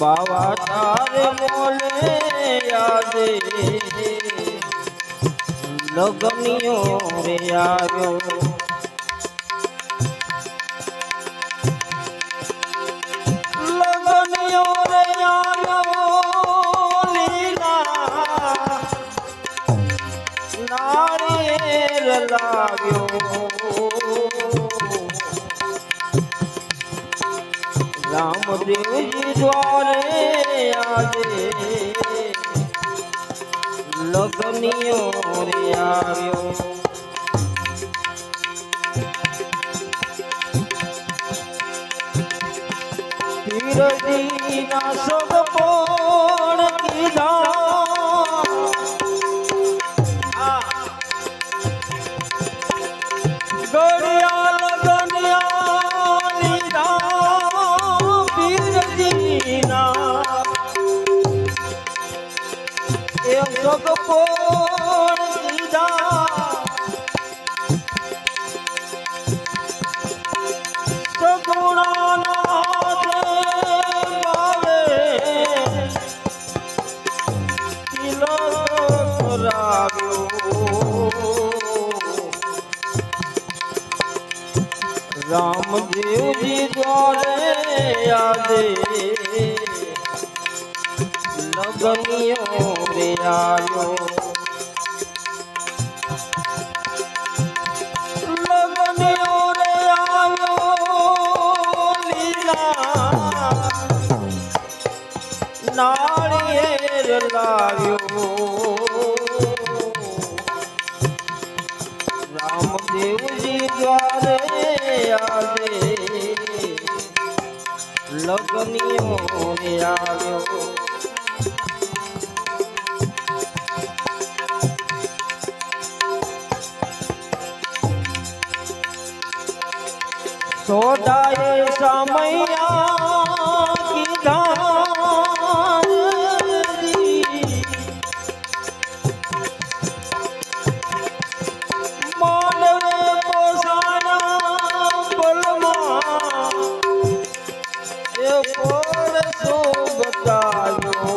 બાવા તારે મોલે યાદે લગનિયો રે આવ્યો રામદેવજી દ્વારે આજે લગનિયો રે આવ્યો. પીરજી ના હાથે બાવે રામદેવજી દ્વારે યાદે લગનિયો રે આવ્યો લગનિયો રે આવ્યો લીલા નાળિયેર લાવ્યો રામદેવજી દ્વારે આજે લગનિયો રે આવ્યો. સોડાએ સમયા કીધા માનવે પોસાના બલમાં એ પરસો બતાવ્યો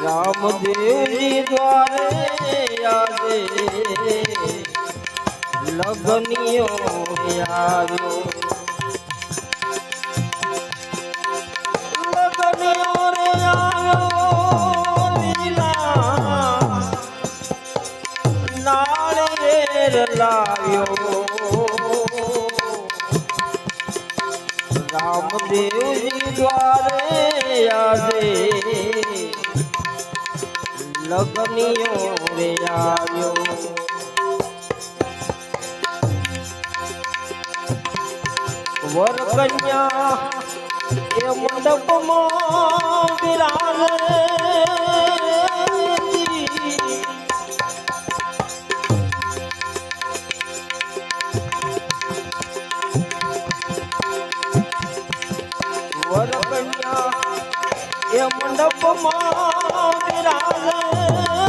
રામદેવજી દ્વારે આજે લગનિયો આવ્યો લગનિયો રે આવ્યો લીલા નાળિયેર લાવ્યો. રામદેવજી દ્વારે આજે લગનિયો રે આવ્યો વર કન્યા એ મંડપમાં બિરાજે વર કન્યા એ મંડપમાં બિરાજે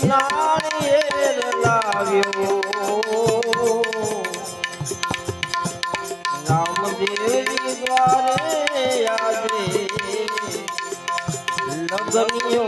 એ નાળિયેર લાવ્યો રામદેવજી દ્વારે આજે લગનિયો